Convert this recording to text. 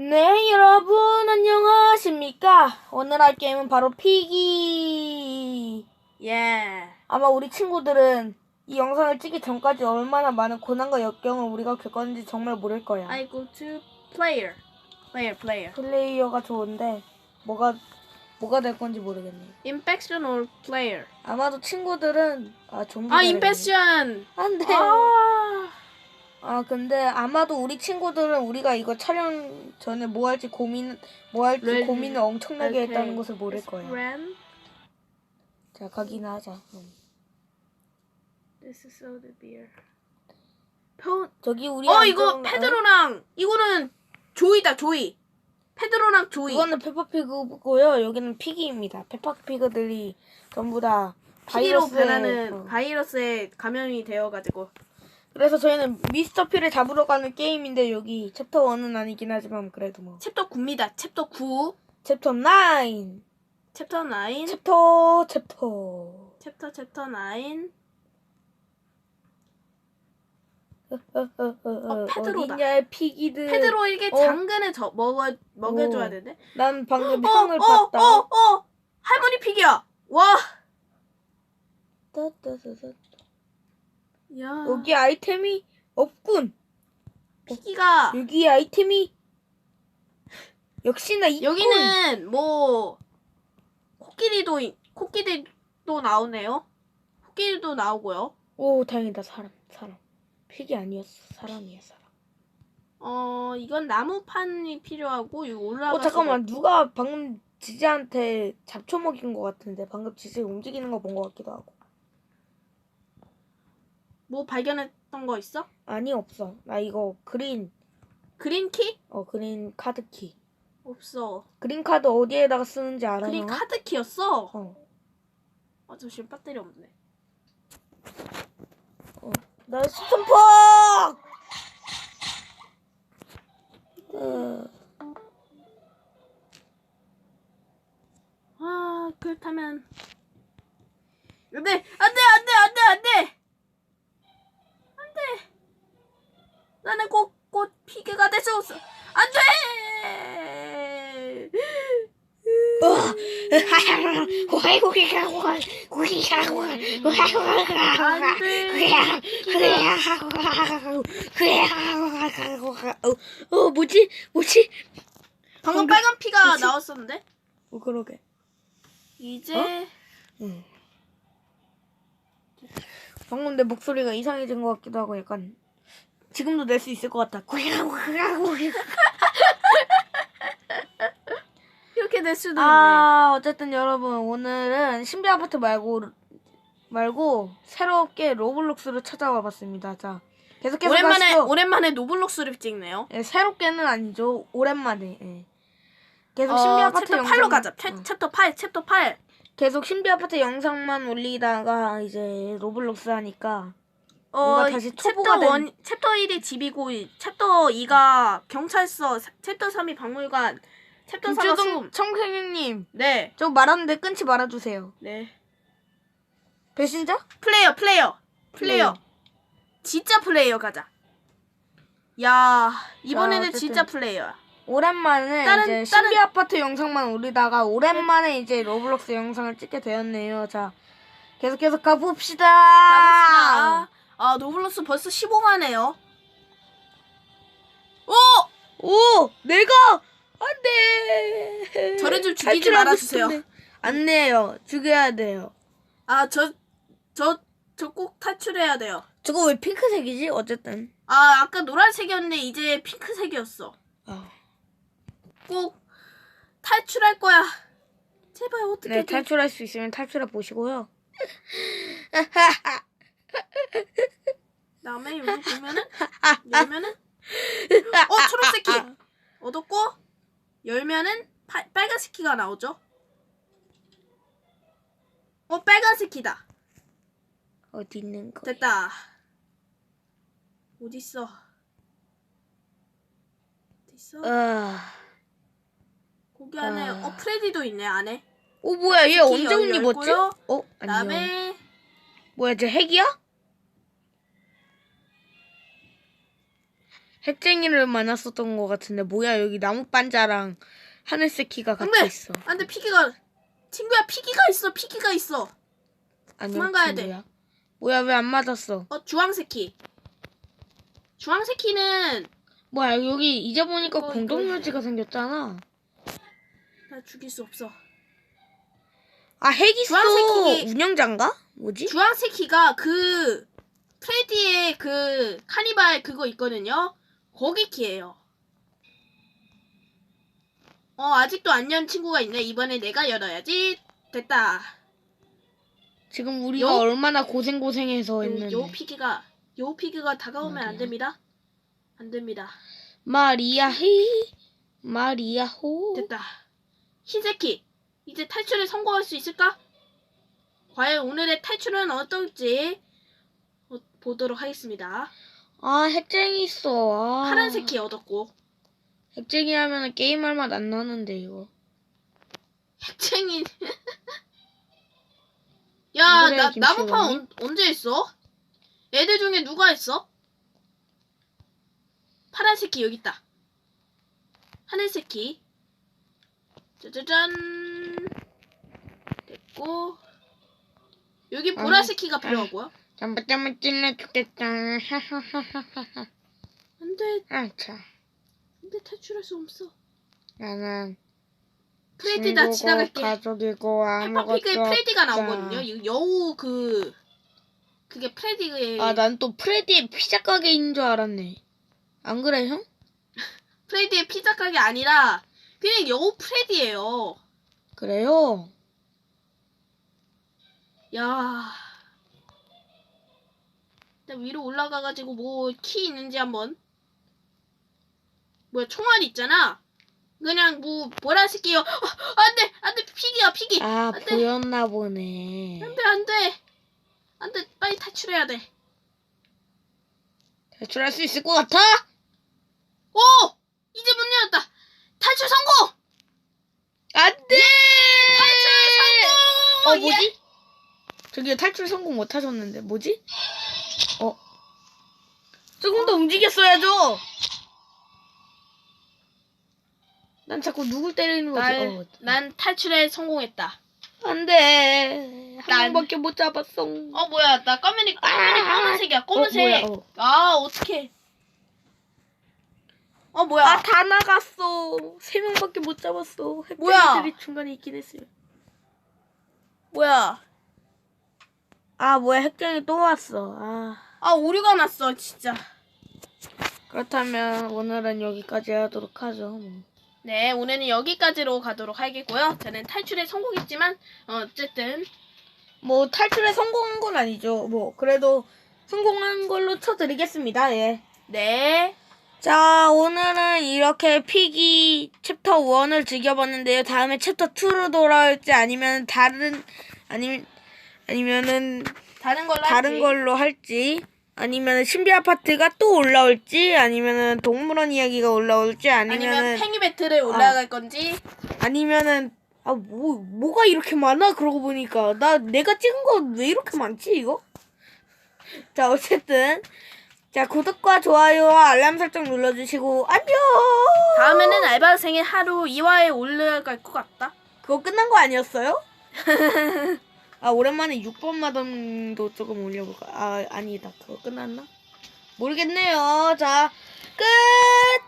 네, 여러분 안녕하십니까? 오늘 할 게임은 바로 피기. 예. 아마 우리 친구들은 이 영상을 찍기 전까지 얼마나 많은 고난과 역경을 우리가 겪었는지 정말 모를 거야. I go to player. player, player. 플레이어가 좋은데 뭐가 뭐가 될 건지 모르겠네. Infection or player? 아마도 친구들은 아 좀비. 아, infection. 안 돼. 아. 아 근데 아마도 우리 친구들은 우리가 이거 촬영 전에 뭐 할지 고민 뭐 할지 네. 고민을 엄청나게 오케이. 했다는 것을 모를 거야. Ram. 자 가기나 하자. 음. This is so the beer. 표... 저기 우리 어, 이거 페드로랑 이거는 조이다, 조이. 페드로랑 조이. 이거는 페퍼피그고요. 여기는 피기입니다. 페퍼피그들이 전부 다 피기로 바이러스에- 변하는 어. 바이러스에 감염이 되어가지고. 그래서 저희는 미스터 피를 잡으러 가는 게임인데 여기 챕터 1은 아니긴 하지만 그래도 뭐 챕터 9입니다. 챕터 9. 챕터 9 챕터 9. 챕터 챕터 챕터 챕터 9. 어, 페드로다. 어디냐 피기들 페드로 에게 어. 당근을 저, 먹어, 먹여줘야 오. 되는데. 난 방금 어, 향을 어, 봤다 어, 어! 할머니 픽이야! 와! 따따따따. 야. 여기 아이템이 없군 피기가 여기 아이템이 역시나 있군 여기는 뭐 코끼리도 이- 코끼리도 나오네요. 코끼리도 나오고요. 오 다행이다 사람 사람 픽이 아니었어 사람이야 사람 어 이건 나무판이 필요하고 이거 올라가. 어 잠깐만 누가 방금 지지한테 잡초 먹인 것 같은데 방금 지지 움직이는 거 본 것 같기도 하고 뭐 발견했던 거 있어? 아니 없어 나 이거 그린 그린 키? 어 그린 카드 키 없어. 그린 카드 어디에다가 쓰는지 알아 그린 형아? 카드 키였어. 어. 아 잠시만 배터리 없네. 나 스톰퍼 어, 아 그렇다면 안돼 안돼 안돼 안돼 안돼 안돼 나는 꼭곧 피게가 될 수 없어 안돼 어 뭐지 뭐지 방금 방금- 빨간 피가 뭐지? 나왔었는데 어 그러게 이제 응. 방금 내 목소리가 이상해진 것 같기도 하고 약간 지금도 낼 수 있을 것 같다. 이렇게 될 수도 있네 아 어쨌든 여러분 오늘은 신비 아파트 말고 말고 새롭게 로블록스로 찾아와 봤습니다. 자 계속해서 오랜만에 가시죠. 오랜만에 노블록스를 찍네요 예, 새롭게는 아니죠. 오랜만에. 예. 계속 어, 신비 아파트 챕터 영상 8로 가자 챕, 어. 챕터 8 챕터 8 계속 신비 아파트 영상만 올리다가 이제 로블록스 하니까 어, 다시 챕터 초보가 된- 1, 챕터 1이 집이고 챕터 2가 경찰서, 챕터 3이 박물관, 챕터 4가 김주동. 청생님 네, 저 말하는데 끊지 말아주세요. 네. 배신자? 플레이어, 플레이어, 플레이어. 진짜 플레이어 가자. 야, 이번에는 어쨌든. 진짜 플레이어야. 오랜만에 다른- 이제 다른- 신비 아파트 영상만 올리다가 오랜만에 이제 로블록스 영상을 찍게 되었네요. 자 계속 계속 가봅시다. 가봅시다. 아, 노블로스 벌써 15만해요. 오! 오 내가 안돼. 저를 좀 죽이지 말아주세요. 안 돼요. 죽여야 돼요. 아, 저, 저, 저 꼭 탈출해야 돼요. 저거 왜 핑크색이지? 어쨌든. 아, 아까 노란색이었는데 이제 핑크색이었어. 아. 꼭 탈출할 거야. 제발 어떻게 네 탈출할 수 있으면 탈출해 보시고요. 다음에 여기 보면은 열면은 어 초록색 키 얻었고 열면은 파, 빨간색 키가 나오죠. 어 빨간색 키다. 어디 있는 거? 됐다. 어디 있어? 어디 있어? 아. 거기 안에 아. 어 프레디도 있네 안에. 오 뭐야 얘 언제 옷 입었지? 어 안녕. 그다음에 뭐야 쟤 핵이야? 핵쟁이를 만났었던 것 같은데 뭐야 여기 나무 반자랑 하늘색 키가 같이 안돼 있어. 안돼 피기가 친구야 피기가 있어 피기가 있어 안녕 도망가야 돼. 친구야. 뭐야 왜 안 맞았어? 어 주황색 키 주황색 키는 뭐야 여기 이제 보니까 이거, 공동묘지가 생겼잖아. 나 죽일 수 없어 아핵 있어. 주황색 키기- 운영자인가? 뭐지? 주황색 키가 그 프레디의 그 카니발 그거 있거든요 거기 키예요 어 아직도 안 연 친구가 있네 이번에 내가 열어야지 됐다 지금 우리가 요- 얼마나 고생 고생해서 했는데. 요, 요 피기가 요 피기가 다가오면 안? 됩니다 안 됩니다 마리아 히 마리아 호. 됐다. 흰색 키. 이제 탈출에 성공할 수 있을까? 과연 오늘의 탈출은 어떨지 어, 보도록 하겠습니다. 아 핵쟁이 있어. 아. 파란색 키 얻었고 핵쟁이 하면 게임할 맛 안 나는데 이거. 핵쟁이. 야, 나, 김치 나무판? 언, 언제 했어? 애들 중에 누가 했어? 파란색 키 여기 있다. 하늘색 키. 짜자잔. 됐고. 여기 보라색 키가 필요하고요. 잠바 잠바 찔러 죽겠다. 안 돼, 아 참. 안 돼, 탈출할 수 없어. 나는 프레디 나 친구고 지나갈게. 가족이고 아무것도 페퍼피그에 프레디가. 나오거든요. 이 여우 그, 그게 프레디의, 아, 난 또 프레디의 피자 가게인 줄 알았네. 안 그래, 형? 프레디의 피자 가게 아니라, 그냥 여우 프레디예요. 그래요? 야. 일단 위로 올라가가지고 뭐 키 있는지 한번. 뭐야 총알 있잖아. 그냥 뭐 보라색 끼요. 어, 안돼 안돼 피기야 피기. 아, 안 돼. 보였나 보네. 안돼 안돼 안돼 빨리 탈출해야 돼. 탈출할 수 있을 것 같아? 오 이제 문 열었다. 탈출 성공. 안 돼! 탈출 어, 성공. 예. 뭐지? 저기 탈출 성공 못 하셨는데, 뭐지? 어. 조금 더 움직였어야죠! 난 자꾸 누굴 때리는 거지? 난, 어. 난 탈출에 성공했다. 안 돼. 한 난- 번밖에 못 잡았어. 어 뭐야 나 까만이 까만이 아. 검은색이야 검은색. 어, 뭐야, 어. 아 어떡해. 어 뭐야. 아, 다 나갔어. 세 명밖에 못 잡았어. 뭐야? 핵쟁이들이 중간에 있긴 했어요. 뭐야. 아, 뭐야, 핵쟁이 또 왔어. 아. 아 오류가 났어 진짜. 그렇다면 오늘은 여기까지 하도록 하죠. 뭐. 네 오늘은 여기까지로 가도록 하겠고요. 저는 탈출에 성공했지만 어, 어쨌든 뭐 탈출에 성공한 건 아니죠. 뭐 그래도 성공한 걸로 쳐드리겠습니다. 예. 네 자, 오늘은 이렇게 피기 챕터 1을 즐겨봤는데요. 다음에 챕터 2로 돌아올지 아니면 다른 아니면 아니면은 다른 걸로 다른 할지. 걸로 할지 아니면 신비 아파트가 또 올라올지 아니면은 동물원 이야기가 올라올지 아니면 아니면은 팽이 배틀에 올라갈 건지 아니면은 아 뭐 뭐가 이렇게 많아 그러고 보니까 나 내가 찍은 거 왜 이렇게 많지 이거? 자 어쨌든 자 구독과 좋아요와 알람 설정 눌러주시고 안녕. 다음에는 알바생의 하루 2화에 올라갈 것 같다. 그거 끝난 거 아니었어요? 아 오랜만에 6번 마담도 조금 올려볼까? 아 아니다 그거 끝났나? 모르겠네요. 자 끝.